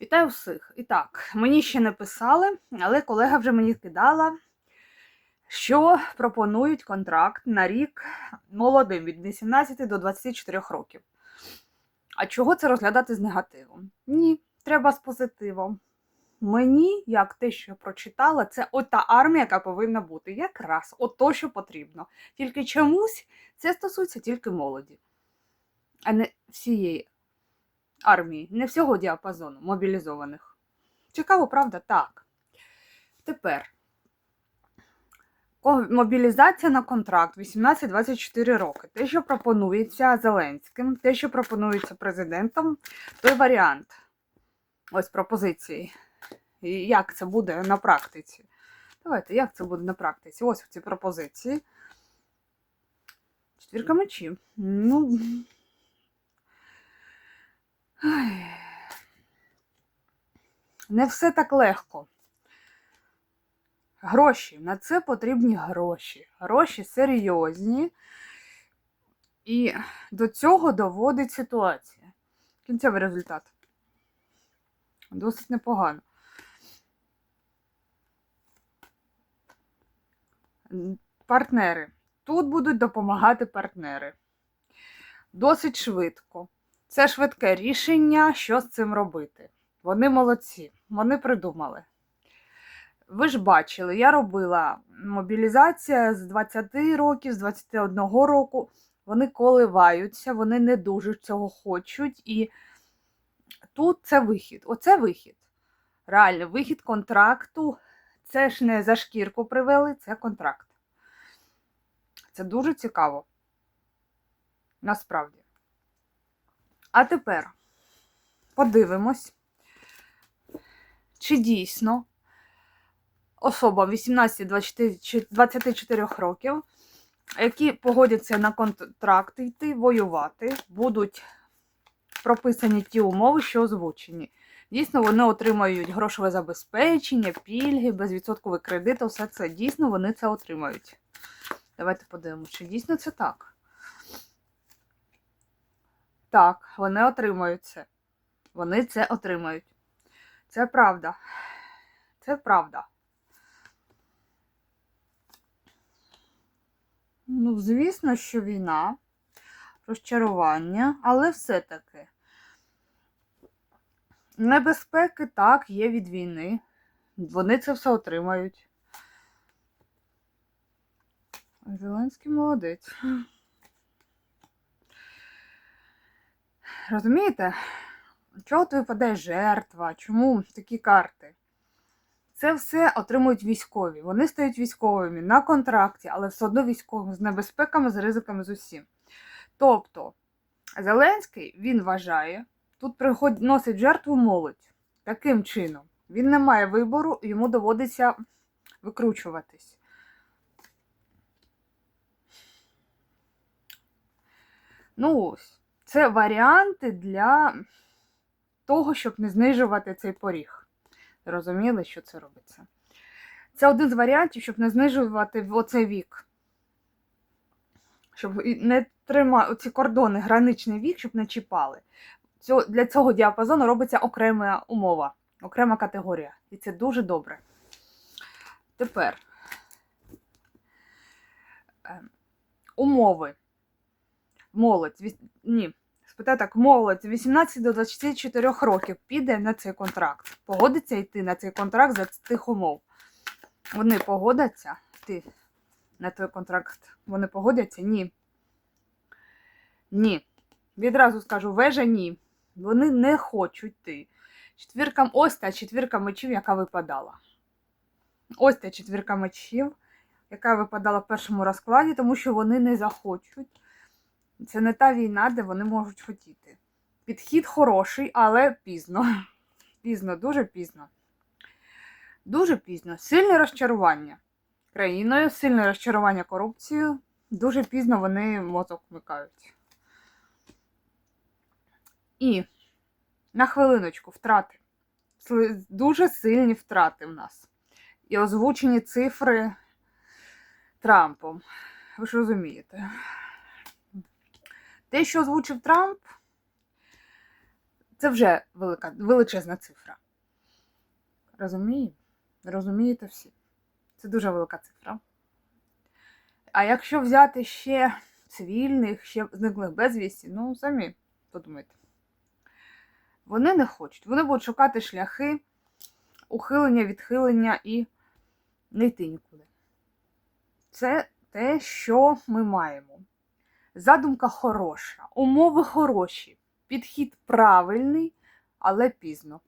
Вітаю всіх. І так, мені ще не писали, але колега вже мені кидала, що пропонують контракт на рік молодим від 18 до 24 років. А чого це розглядати з негативом? Ні, треба з позитивом. Мені, як те, що я прочитала, це ота армія, яка повинна бути. Якраз ото, що потрібно. Тільки чомусь це стосується тільки молоді, а не всієї армії, не всього діапазону мобілізованих. Цікаво, правда? Так. Тепер мобілізація на контракт 18-24 роки. Те, що пропонується Зеленським, те, що пропонується президентом, той варіант. Ось пропозиції. І як це буде на практиці? Давайте, як це буде на практиці? Ось ці пропозиції. Четвірка мечів. Ну. Не все так легко. Гроші. На це потрібні гроші. Гроші серйозні. І до цього доводить ситуація. Кінцевий результат. Досить непогано. Партнери. Тут будуть допомагати партнери. Досить швидко. Це швидке рішення, що з цим робити. Вони молодці, вони придумали. Ви ж бачили, я робила мобілізація з 20 років, з 21 року. Вони коливаються, вони не дуже цього хочуть. І тут це вихід. Оце вихід. Реально, вихід контракту. Це ж не за шкірку привели, це контракт. Це дуже цікаво. Насправді. А тепер подивимось, чи дійсно особа 18-24 років, які погодяться на контракт йти, воювати, будуть прописані ті умови, що озвучені. Дійсно, вони отримають грошове забезпечення, пільги, безвідсотковий кредит, все це. Дійсно, вони це отримають. Давайте подивимося, чи дійсно це так. Так, вони отримають це. Вони це отримають. Це правда. Це правда. Ну, звісно, що війна, розчарування, але все-таки. Небезпеки так, є від війни. Вони це все отримають. Зеленський молодець. Розумієте? Чого тут випадає жертва? Чому такі карти? Це все отримують військові. Вони стають військовими на контракті, але все одно військовими з небезпеками, з ризиками з усім. Тобто, Зеленський він вважає, тут приходить, носить жертву молодь. Таким чином. Він не має вибору, йому доводиться викручуватись. Ну ось. Це варіанти для того, щоб не знижувати цей поріг. Розуміли, що це робиться? Це один з варіантів, щоб не знижувати оцей вік. Щоб не тримати ці кордони, граничний вік, щоб не чіпали. Для цього діапазону робиться окрема умова, окрема категорія. І це дуже добре. Тепер Ем, умови. Молодь. віс- Ні. Спитаю так, молодь 18 до 24 років піде на цей контракт. Погодиться йти на цей контракт за тих умов. Вони погодяться йти на той контракт. Вони погодяться? Ні. Ні. Відразу скажу, вежа ні. Вони не хочуть йти. Четвірка, ось та четвірка мечів, яка випадала. Ось та четвірка мечів, яка випадала в першому розкладі, тому що вони не захочуть. Це не та війна, де вони можуть хотіти. Підхід хороший, але пізно. Пізно, дуже пізно. Дуже пізно. Сильне розчарування країною, сильне розчарування корупцією. Дуже пізно вони мозок вмикають. І на хвилиночку втрати. Дуже сильні втрати в нас. І озвучені цифри Трампом. Ви ж розумієте. Те, що озвучив Трамп, Це вже велика, величезна цифра. Розумієте? Розумієте всі? Це дуже велика цифра. А якщо взяти ще цивільних, ще зниклих безвісті, ну самі подумайте. Вони не хочуть. Вони будуть шукати шляхи ухилення, відхилення і не йти нікуди. Це те, що ми маємо. Задумка хороша, умови хороші, підхід правильний, але пізно.